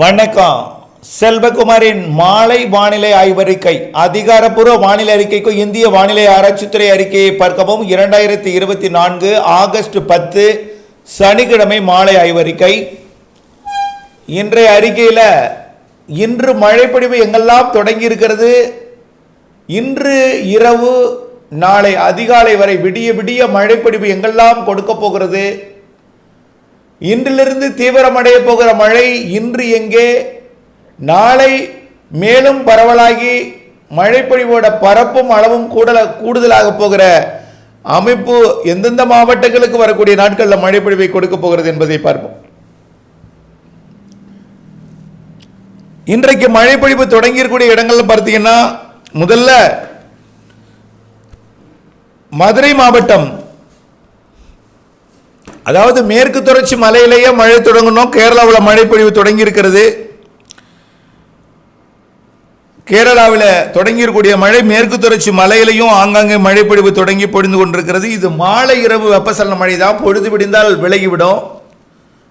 வணக்கம். செல்வகுமாரின் மாலை வானிலை ஆய்வறிக்கை. அதிகாரப்பூர்வ வானிலை அறிக்கைக்கு இந்திய வானிலை ஆராய்ச்சித்துறை அறிக்கையை பார்க்கவும். இரண்டாயிரத்தி இருபத்தி நான்கு ஆகஸ்ட் பத்து சனிக்கிழமை மாலை ஆய்வறிக்கை. இன்றைய அறிக்கையில் இன்று மழைப்பொழிவு எங்கெல்லாம் தொடங்கி இருக்கிறது? இன்று இரவு நாளை அதிகாலை வரை விடிய விடிய மழைப்பொழிவு எங்கெல்லாம் கொடுக்க போகிறது? இன்றிலிருந்து தீவிரமடைய போகிற மழை இன்று எங்கே? நாளை மேலும் பரவலாகி மழைப்பொழிவோட பரப்பும் அளவும் கூடல கூடுதலாக போகிற அமைப்பு எந்தெந்த மாவட்டங்களுக்கு வரக்கூடிய நாட்களில் மழைப்பொழிவை கொடுக்க போகிறது என்பதை பார்ப்போம். இன்றைக்கு மழைப்பொழிவு தொடங்கியிருக்கக்கூடிய இடங்கள்ல பார்த்தீங்கன்னா முதல்ல மதுரை மாவட்டம் அதாவது மேற்கு தொடர்ச்சி மலையிலேயே மழை தொடங்கணும். கேரளாவில் மழைப்பொழிவு தொடங்கி இருக்கிறது கேரளாவில் தொடங்கியிருக்கூடிய மழை மேற்கு தொடர்ச்சி மலையிலையும் ஆங்காங்கே மழைப்பொழிவு தொடங்கி பொழிந்து கொண்டிருக்கிறது. இது மாலை இரவு வெப்பசலன மழை தான் பொழுது விடிந்தால் விலகிவிடும்.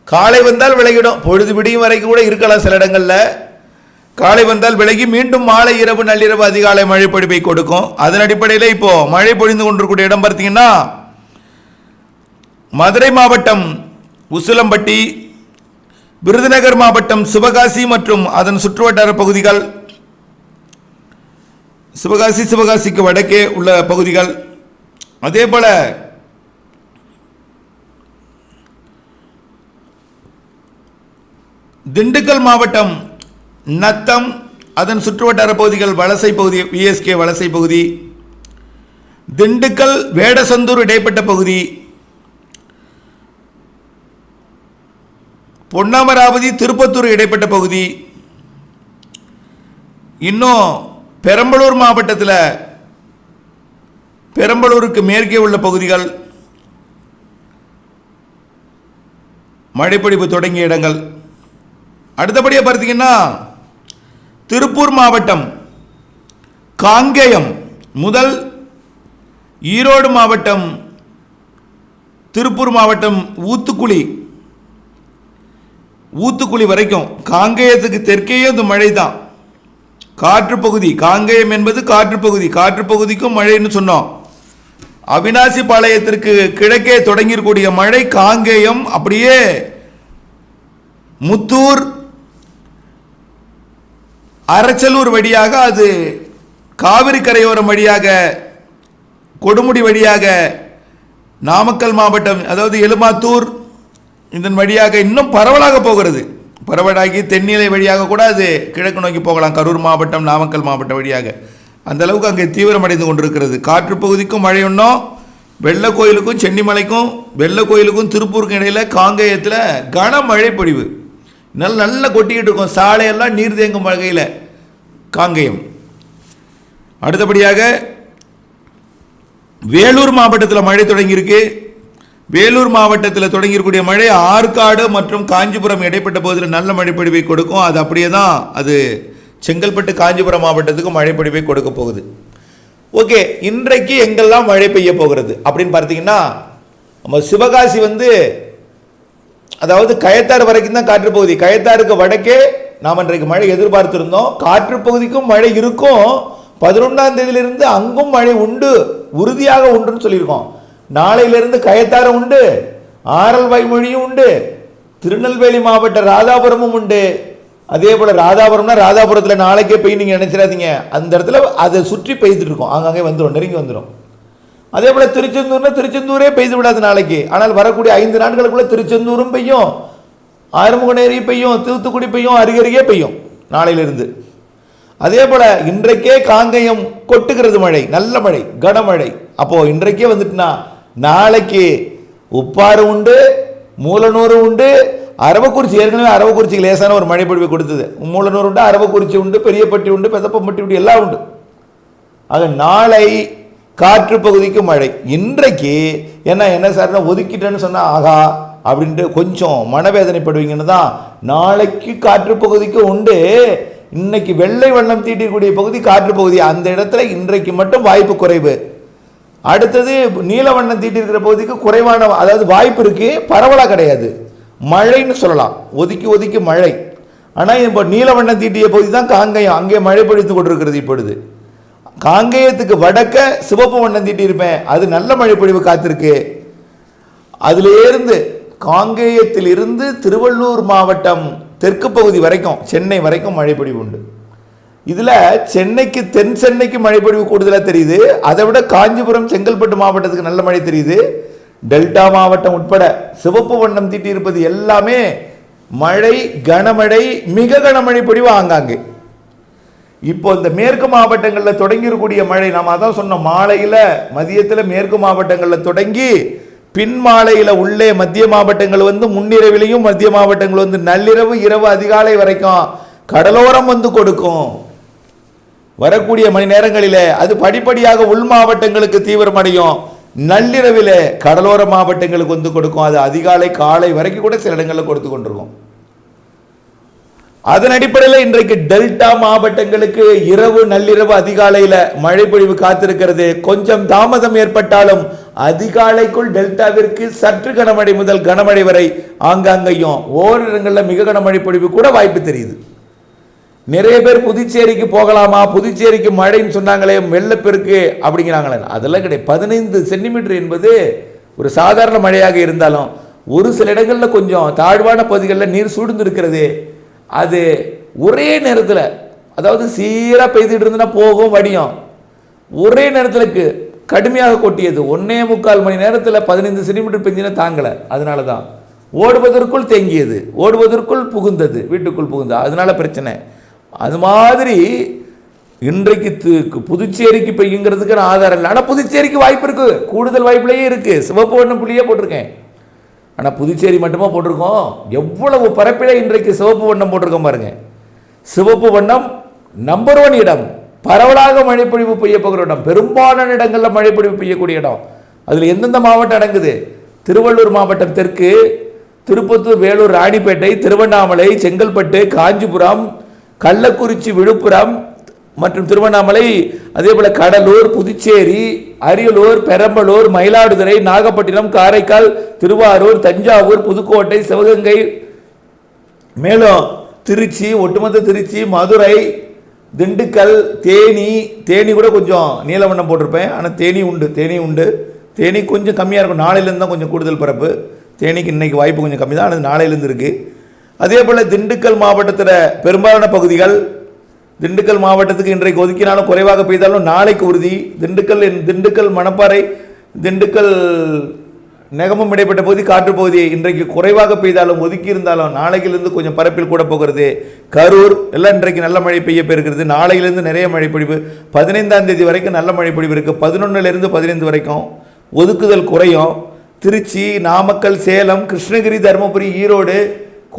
காலை வந்தால் விலகிடும் பொழுது விடியும் வரைக்கும் கூட இருக்கலாம் சில இடங்களில். காலை வந்தால் விலகி மீண்டும் மாலை இரவு நள்ளிரவு அதிகாலை மழைப்பொழிவை கொடுக்கும். அதன் அடிப்படையில் இப்போ மழை பொழிந்து கொண்டிருக்கூடிய இடம் பார்த்தீங்கன்னா மதுரை மாவட்டம் உசிலம்பட்டி விருதுநகர் மாவட்டம் சிவகாசி மற்றும் அதன் சுற்றுவட்டார பகுதிகள். சிவகாசி சிவகாசிக்கு வடக்கே உள்ள பகுதிகள். அதே போல் திண்டுக்கல் மாவட்டம் நத்தம் அதன் சுற்றுவட்டார பகுதிகள் வலசை பகுதி விஎஸ்கே வலசை பகுதி. திண்டுக்கல் வேடசந்தூர் இடைப்பட்ட பகுதி. பொன்னமராவதி திருப்பத்தூர் இடைப்பட்ட பகுதி. இன்னும் பெரம்பலூர் மாவட்டத்தில் பெரம்பலூருக்கு மேற்கே உள்ள பகுதிகள் மழைப்பொழிவு தொடங்கிய இடங்கள். அடுத்தபடியாக பார்த்தீங்கன்னா திருப்பூர் மாவட்டம் காங்கேயம் முதல் ஈரோடு மாவட்டம் திருப்பூர் மாவட்டம் ஊத்துக்குளி. ஊத்துக்குழி வரைக்கும் காங்கேயத்துக்கு தெற்கேயும் அது மழை தான் காற்று பகுதி காங்கேயம் என்பது காற்று பகுதி காற்று பகுதிக்கும் மழைன்னு சொன்னோம். அவினாசி பாளையத்திற்கு கிழக்கே தொடங்கியிருக்கூடிய மழை காங்கேயம் அப்படியே முத்தூர் அரச்சலூர் வழியாக அது காவிரி கரையோரம் வழியாக கொடுமுடி வழியாக நாமக்கல் மாவட்டம் அதாவது எலுமாத்தூர் இதன் வழியாக இன்னும் பரவலாக போகிறது. பரவலாகி தென்னிலை வழியாக கூட அது கிழக்கு நோக்கி போகலாம். கரூர் மாவட்டம் நாமக்கல் மாவட்டம் வழியாக. அந்த அளவுக்கு அங்கே தீவிரமடைந்து கொண்டிருக்கிறது. காற்று பகுதிக்கும் மழை ஒன்றும் வெள்ள கோயிலுக்கும் சென்னிமலைக்கும் வெள்ள கோயிலுக்கும் திருப்பூருக்கும் இடையில் காங்கேயத்தில் கனமழை பொழிவு. நல்ல நல்லா கொட்டிக்கிட்டு இருக்கும். சாலையெல்லாம் நீர் தேங்கும் வகையில் காங்கேயம். அடுத்தபடியாக வேலூர் மாவட்டத்தில் மழை தொடங்கியிருக்கு. வேலூர் மாவட்டத்தில் தொடங்கியிருக்கூடிய மழை ஆற்காடு மற்றும் காஞ்சிபுரம் இடைப்பட்ட பகுதியில் நல்ல மழைப்பொழிவை கொடுக்கும். அது அப்படியே தான் அது செங்கல்பட்டு காஞ்சிபுரம் மாவட்டத்துக்கு மழைப்பொழிவை கொடுக்க போகுது. ஓகே இன்றைக்கு எங்கெல்லாம் மழை பெய்ய போகிறது அப்படின்னு பார்த்தீங்கன்னா நம்ம சிவகாசி வந்து அதாவது கயத்தாறு வரைக்கும் தான் காற்று பகுதி. கயத்தாருக்கு வடக்கே நாம் இன்றைக்கு மழை எதிர்பார்த்திருந்தோம். காற்று பகுதிக்கும் மழை இருக்கும். பதினொன்றாம் தேதியிலிருந்து அங்கும் மழை உண்டு உறுதியாக உண்டுன்னு சொல்லியிருக்கோம். நாளையிலிருந்து கயத்தாரம் உண்டு ஆரல் வைமொழியும் உண்டு திருநெல்வேலி மாவட்ட ராதாபுரமும் உண்டு. அதே போல் ராதாபுரம்னா ராதாபுரத்தில் நாளைக்கே போய் நீங்கள் நினச்சிடாதீங்க. அந்த இடத்துல அதை சுற்றி பெய்துட்டு இருக்கும். ஆங்காங்கே வந்துடும் நெருங்கி வந்துடும் அதே போல் திருச்செந்தூர்னா திருச்செந்தூரே பெய்து விடாது நாளைக்கு. ஆனால் வரக்கூடிய ஐந்து நாட்களுக்குள்ளே திருச்செந்தூரும் பெய்யும். ஆறுமுகநேரி பெய்யும் தூத்துக்குடி பெய்யும் அருகருகே பெய்யும் நாளையிலிருந்து. அதே போல் இன்றைக்கே காங்கேயம் கொட்டுகிறது மழை நல்ல மழை கனமழை. அப்போது இன்றைக்கே வந்துட்டுனா நாளைக்கு உப்பாறு உண்டு மூலநூறு உண்டு அரவக்குறிச்சி ஏற்கனவே அரவக்குறிச்சிக்கு லேசான ஒரு மழைப்பொழிவு கொடுத்தது. மூலநூறு உண்டு அரவக்குறிச்சி உண்டு பெரியப்பட்டி உண்டு பெசப்பம்பட்டி உண்டு எல்லாம் உண்டு. ஆக நாளை காற்று பகுதிக்கு மழை. இன்றைக்கு என்ன என்ன சார்னா ஒதுக்கிட்டேன்னு சொன்னால் ஆகா அப்படின்ட்டு கொஞ்சம் மனவேதனைப்படுவீங்கன்னு தான் நாளைக்கு காற்று பகுதிக்கு உண்டு. இன்னைக்கு வெள்ளை வண்ணம் தீட்டக்கூடிய பகுதி காற்று பகுதி. அந்த இடத்துல இன்றைக்கு மட்டும் வாய்ப்பு குறைவு. அடுத்தது நீல வண்ணம் தீட்டிருக்கிற பகுதிக்கு குறைவான அதாவது வாய்ப்பு இருக்குது பரவலாக கிடையாது. மழைன்னு சொல்லலாம். ஒதுக்கி ஒதுக்கி மழை. ஆனால் இப்போ நீலவண்ணம் தீட்டிய பகுதி தான் காங்கேயம். அங்கே மழை பொழித்து கொண்டிருக்கிறது இப்பொழுது. காங்கேயத்துக்கு வடக்க சிவப்பு வண்ணம் தீட்டியிருப்பேன். அது நல்ல மழை பொழிவு காத்திருக்கு. அதிலேருந்து காங்கேயத்திலிருந்து திருவள்ளூர் மாவட்டம் தெற்கு பகுதி வரைக்கும் சென்னை வரைக்கும் மழைப்பொழிவு உண்டு. இதில் சென்னைக்கு தென் சென்னைக்கு மழைப்பொழிவு கூடுதலாக தெரியுது. அதை விட காஞ்சிபுரம் செங்கல்பட்டு மாவட்டத்துக்கு நல்ல மழை தெரியுது. டெல்டா மாவட்டம் உட்பட சிவப்பு வண்ணம் தீட்டி இருப்பது எல்லாமே மழை கனமழை மிக கனமழை பொழிவு ஆங்காங்கே. இப்போ இந்த மேற்கு மாவட்டங்களில் தொடங்கியிருக்கூடிய மழை நாம் அதான் சொன்னோம் மாலையில் மதியத்தில் மேற்கு மாவட்டங்களில் தொடங்கி பின் மாலையில் உள்ளே மத்திய மாவட்டங்கள் வந்து முன்னிரவிலையும் மத்திய மாவட்டங்கள் வந்து நள்ளிரவு இரவு அதிகாலை வரைக்கும் கடலோரம் வந்து கொடுக்கும். வரக்கூடிய மணி நேரங்களில் அது படிப்படியாக உள் மாவட்டங்களுக்கு தீவிரமடையும். நள்ளிரவில் கடலோர மாவட்டங்களுக்கு வந்து கொடுக்கும். அது அதிகாலை காலை வரைக்கும் கூட சில இடங்களில் கொடுத்து கொண்டிருக்கும். அதன் அடிப்படையில் இன்றைக்கு டெல்டா மாவட்டங்களுக்கு இரவு நள்ளிரவு அதிகாலையில் மழைப்பொழிவு காத்திருக்கிறது. கொஞ்சம் தாமதம் ஏற்பட்டாலும் அதிகாலைக்குள் டெல்டாவிற்கு சற்று கனமழை முதல் கனமழை வரை ஆங்காங்கையும். ஓரிடங்களில் மிக கனமழை பொழிவு கூட வாய்ப்பு தெரியுது. நிறைய பேர் புதுச்சேரிக்கு போகலாமா? புதுச்சேரிக்கு மழைன்னு சொன்னாங்களே வெள்ளப்பெருக்கு அப்படிங்கிறாங்களே. அதெல்லாம் கிடையாது. பதினைந்து சென்டிமீட்டர் என்பது ஒரு சாதாரண மழையாக இருந்தாலும் ஒரு சில இடங்களில் கொஞ்சம் தாழ்வான பகுதிகளில் நீர் சூழ்ந்துருக்கிறது அது ஒரே நேரத்தில் அதாவது சீராக பெய்துட்டு இருந்ததுன்னா போகும் வடியும். ஒரே நேரத்துலக்கு கடுமையாக கொட்டியது. ஒன்னே முக்கால் மணி நேரத்தில் பதினைந்து சென்டிமீட்டர் பெஞ்சினா தாங்கலை. அதனால தான் ஓடுவதற்குள் தேங்கியது. ஓடுவதற்குள் புகுந்தது. வீட்டுக்குள் புகுந்தது. அதனால பிரச்சனை. அது மாதிரி இன்றைக்கு து- புதுச்சேரிக்கு பெய்யுங்கிறதுக்கு நான் ஆதாரம் இல்லை. ஆனால் புதுச்சேரிக்கு வாய்ப்பு இருக்குது கூடுதல் வாய்ப்புலேயே இருக்குது சிவப்பு வண்ணம் புள்ளியே போட்டிருக்கேன். ஆனால் புதுச்சேரி மட்டுமா போட்டிருக்கோம்? எவ்வளவு பரப்பில இன்றைக்கு சிவப்பு வண்ணம் போட்டிருக்கோம் பாருங்கள் சிவப்பு வண்ணம் நம்பர் ஒன் இடம். பரவலாக மழைப்பொழிவு பெய்யப்போகிற இடம். பெரும்பாலான இடங்களில் மழைப்பொழிவு பெய்யக்கூடிய இடம். அதில் எந்தெந்த மாவட்டம் அடங்குது? திருவள்ளூர் மாவட்டம் தெற்கு திருப்பத்தூர் வேலூர் ராணிப்பேட்டை திருவண்ணாமலை செங்கல்பட்டு காஞ்சிபுரம் கள்ளக்குறிச்சி விழுப்புரம் மற்றும் திருவண்ணாமலை அதே போல் கடலூர் புதுச்சேரி அரியலூர் பெரம்பலூர் மயிலாடுதுறை நாகப்பட்டினம் காரைக்கால் திருவாரூர் தஞ்சாவூர் புதுக்கோட்டை சிவகங்கை மேலும் திருச்சி ஒட்டுமொத்த திருச்சி மதுரை திண்டுக்கல் தேனி தேனி கூட கொஞ்சம் நீலவண்ணம் போட்டிருப்பேன். ஆனால் தேனி உண்டு தேனி உண்டு. தேனி கொஞ்சம் கம்மியாக இருக்கும். நாளையிலேருந்து தான் கொஞ்சம் கூடுதல் பரப்பு தேனிக்கு இன்றைக்கி வாய்ப்பு கொஞ்சம் கம்மி தான் ஆனால் நாளையிலேருந்து இருக்குது அதே போல் திண்டுக்கல் மாவட்டத்தில் பெரும்பாலான பகுதிகள் திண்டுக்கல் மாவட்டத்துக்கு இன்றைக்கு ஒதுக்கினாலும் குறைவாக பெய்தாலும் நாளைக்கு உறுதி. திண்டுக்கல் திண்டுக்கல் மணப்பாறை திண்டுக்கல் நெகமும் இடைப்பட்ட பகுதி காற்று பகுதி இன்றைக்கு குறைவாக பெய்தாலும் ஒதுக்கி இருந்தாலும் நாளைக்கிலிருந்து கொஞ்சம் பரப்பில் கூட போகிறது. கரூர் எல்லாம் இன்றைக்கு நல்ல மழை பெய்ய பெறுகிறது. நாளையிலிருந்து நிறைய மழை பொழிவு பதினைந்தாம் தேதி வரைக்கும் நல்ல மழை பொழிவு இருக்குது பதினொன்னுலேருந்து பதினைந்து வரைக்கும் ஒதுக்குதல் குறையும். திருச்சி நாமக்கல் சேலம் கிருஷ்ணகிரி தருமபுரி ஈரோடு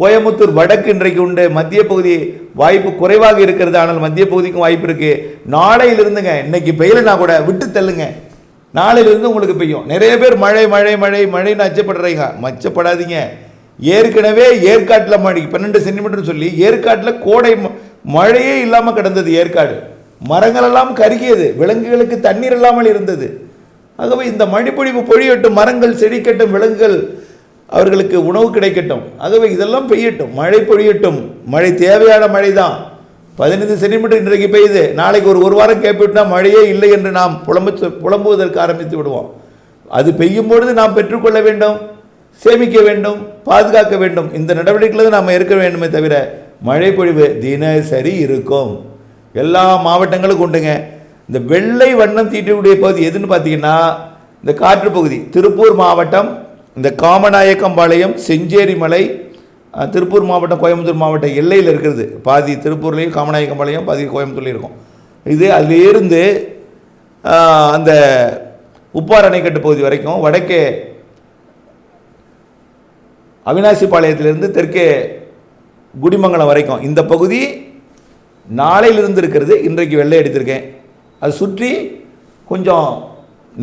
கோயம்புத்தூர் வடக்கு இன்றைக்கு உண்டு. மத்திய பகுதி வாய்ப்பு குறைவாக இருக்கிறது. ஆனால் மத்திய பகுதிக்கும் வாய்ப்பு இருக்குது நாளையிலிருந்துங்க இன்னைக்கு பெய்யலைனா கூட விட்டு தள்ளுங்க. நாளையிலிருந்து உங்களுக்கு பெய்யும். நிறைய பேர் மழை மழை மழை மழைன்னு அச்சப்படுறீங்க. மச்சப்படாதீங்க. ஏற்கனவே ஏற்காட்டில் மழை பன்னெண்டு சென்டிமீட்டர்னு சொல்லி ஏற்காட்டில் கோடை ம- மழையே இல்லாமல் கிடந்தது ஏற்காடு. மரங்களெல்லாம் கருகியது. விலங்குகளுக்கு தண்ணீர் இல்லாமல் இருந்தது. ஆகவே இந்த மழைப்பொழிவு பொழியட்டும். மரங்கள் செடிக்கட்டும் விலங்குகள் அவர்களுக்கு உணவு கிடைக்கட்டும். ஆகவே இதெல்லாம் பெய்யட்டும். மழை பொழியட்டும். மழை தேவையான மழை தான் பதினைந்து சென்டிமீட்டர் இன்றைக்கு பெய்யுது. நாளைக்கு ஒரு ஒரு வாரம் கேப்பிட்டா மழையே இல்லை என்று நாம் புலம்பு புலம்புவதற்கு ஆரம்பித்து விடுவோம். அது பெய்யும் பொழுது நாம் பெற்றுக்கொள்ள வேண்டும் சேமிக்க வேண்டும் பாதுகாக்க வேண்டும். இந்த நடவடிக்கையில் நாம் இருக்க வேண்டுமே தவிர மழை பொழிவு தினசரி இருக்கும். எல்லா மாவட்டங்களுக்கும் உண்டுங்க. இந்த வெள்ளை வண்ணம் தீட்டக்கூடிய பகுதி எதுன்னு பார்த்தீங்கன்னா இந்த காற்று பகுதி. திருப்பூர் மாவட்டம் இந்த காமநாயக்கம்பாளையம் செஞ்சேரி மலை திருப்பூர் மாவட்டம் கோயம்புத்தூர் மாவட்ட எல்லையில் இருக்கிறது. பாதி திருப்பூர்லேயும் காமநாயக்கம்பாளையம் பாதி கோயம்புத்தூர்லேயும் இருக்கும். இது அதிலிருந்து அந்த உப்பார் அணைக்கட்டு பகுதி வரைக்கும் வடக்கே அவினாசி பாளையத்திலிருந்து தெற்கே குடிமங்கலம் வரைக்கும். இந்த பகுதி நாளையிலிருந்து இருக்கிறது. இன்றைக்கு வெள்ளை அடித்திருக்கேன். அது சுற்றி கொஞ்சம்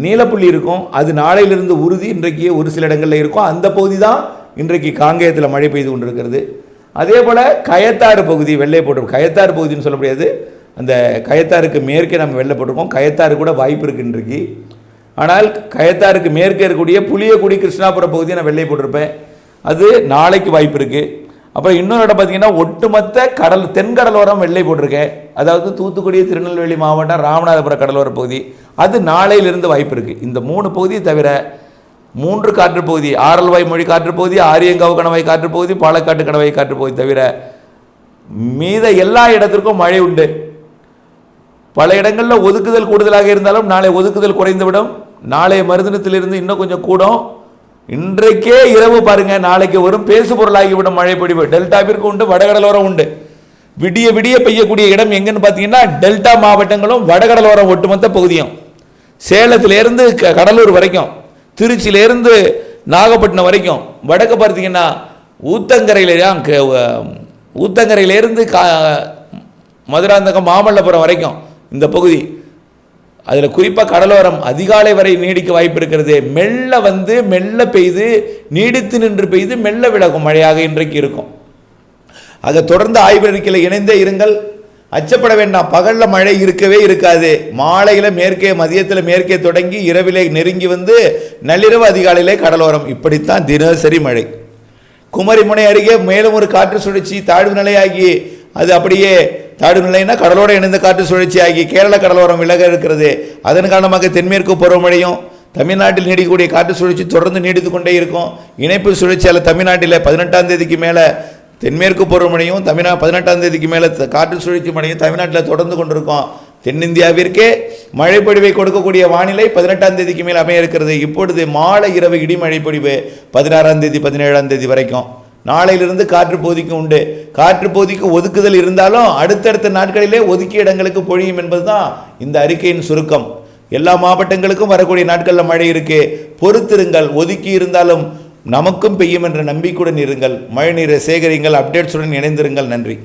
நீலப்புள்ளி இருக்கும் அது நாளையிலிருந்து உறுதி இன்றைக்கு ஒரு சில இடங்களில் இருக்கும். அந்த பகுதி தான் இன்றைக்கு காங்கேயத்தில் மழை பெய்து கொண்டிருக்கிறது. அதே போல் கயத்தாறு பகுதி வெள்ளை போட்டிருக்கோம் கயத்தாறு பகுதின்னு சொல்ல முடியாது. அந்த கயத்தாருக்கு மேற்கே நம்ம வெள்ளை போட்டிருக்கோம். கயத்தாறு கூட வாய்ப்பு இருக்கு இன்றைக்கு. ஆனால் கயத்தாருக்கு மேற்கே இருக்கக்கூடிய புளியக்குடி கிருஷ்ணாபுரம் பகுதியை நான் வெள்ளை போட்டிருப்பேன். அது நாளைக்கு வாய்ப்பு இருக்குது அப்புறம் இன்னொரு இடம் பார்த்தீங்கன்னா ஒட்டுமொத்த கடல் தென்கடலோரம் வெள்ளை போட்டிருக்கேன் அதாவது தூத்துக்குடி திருநெல்வேலி மாவட்டம் ராமநாதபுரம் கடலோர பகுதி. அது நாளையிலிருந்து வாய்ப்பு இருக்குது இந்த மூணு பகுதியை தவிர மூன்று காற்று பகுதி ஆரல்வாய் மொழி காற்று பகுதி ஆரியங்காவு கணவாய் காற்று பகுதி பாலக்காட்டு கணவாய் காற்று பகுதி தவிர மீத எல்லா இடத்திற்கும் மழை உண்டு. பல இடங்களில் ஒதுக்குதல் கூடுதலாக இருந்தாலும் நாளை ஒதுக்குதல் குறைந்துவிடும். நாளைய மருதினத்திலிருந்து இன்னும் கொஞ்சம் கூடும். இன்றைக்கே இரவு பாருங்க நாளைக்கு வரும் பேசு பொருளாகிவிடும் மழை பொழிவு. டெல்டாவிற்கு உண்டு வடகடலோரம் உண்டு. விடிய விடிய பெய்யக்கூடிய இடம் எங்கன்னு பார்த்தீங்கன்னா டெல்டா மாவட்டங்களும் வடகடலோரம் ஒட்டுமொத்த பகுதியும். சேலத்திலேருந்து க- கடலூர் வரைக்கும் திருச்சியிலேருந்து நாகப்பட்டினம் வரைக்கும் வடக்கு பார்த்தீங்கன்னா ஊத்தங்கரையில க- ஊத்தங்கரையிலேருந்து கா மதுராந்தகம் மாமல்லபுரம் வரைக்கும் இந்த பகுதி. அதில் குறிப்பாக கடலோரம் அதிகாலை வரை நீடிக்க வாய்ப்பு இருக்கிறது. மெல்ல வந்து மெல்ல பெய்து நீடித்து நின்று பெய்து மெல்ல விலகும் மழையாக இன்றைக்கு இருக்கும். அதை தொடர்ந்து ஆய்வறிக்கையில் இணைந்தே இருங்கள். அச்சப்பட வேண்டாம். பகலில் மழை இருக்கவே இருக்காது. மாலையில் மேற்கே மதியத்தில் மேற்கே தொடங்கி இரவிலே நெருங்கி வந்து நள்ளிரவு அதிகாலையிலே கடலோரம். இப்படித்தான் தினசரி மழை. குமரிமுனை அருகே மேலும் ஒரு காற்று சுழற்சி தாழ்வு நிலையாகி அது அப்படியே தாழ்வு நிலைன்னா கடலோடு இணைந்த காற்று சுழற்சி ஆகி கேரள கடலோரம் விலக இருக்கிறது. அதன் காரணமாக தென்மேற்கு பருவமழையும் தமிழ்நாட்டில் நீடிக்கக்கூடிய காற்று சுழற்சி தொடர்ந்து நீடித்து கொண்டே இருக்கும். இணைப்பு சுழற்சியால் தமிழ்நாட்டில் பதினெட்டாம் தேதிக்கு மேலே தென்மேற்கு பருவமழையும் தமிழ்நா பதினெட்டாம் தேதிக்கு மேலே காற்று சுழற்சி மழையும் தமிழ்நாட்டில் தொடர்ந்து கொண்டிருக்கும். தென்னிந்தியாவிற்கே மழைப்பொழிவை கொடுக்கக்கூடிய வானிலை பதினெட்டாம் தேதிக்கு மேல் அமைய இருக்கிறது. இப்பொழுது மாலை இரவு இடி மழைப்பொழிவு பதினாறாம் தேதி பதினேழாம் தேதி வரைக்கும். நாளையிலிருந்து காற்று பகுதிக்கு உண்டு. காற்று பகுதிக்கு ஒதுக்குதல் இருந்தாலும் அடுத்தடுத்த நாட்களிலே ஒதுக்கிய இடங்களுக்கு பொழியும் என்பதுதான் இந்த அறிக்கையின் சுருக்கம். எல்லா மாவட்டங்களுக்கும் வரக்கூடிய நாட்களில் மழை இருக்கு. பொறுத்திருங்கள். ஒதுக்கி இருந்தாலும் நமக்கும் பெய்யும் என்ற நம்பிக்கையுடன் இருங்கள். மழை நீரை சேகரிங்கள் அப்டேட்ஸுடன் இணைந்திருங்கள். நன்றி.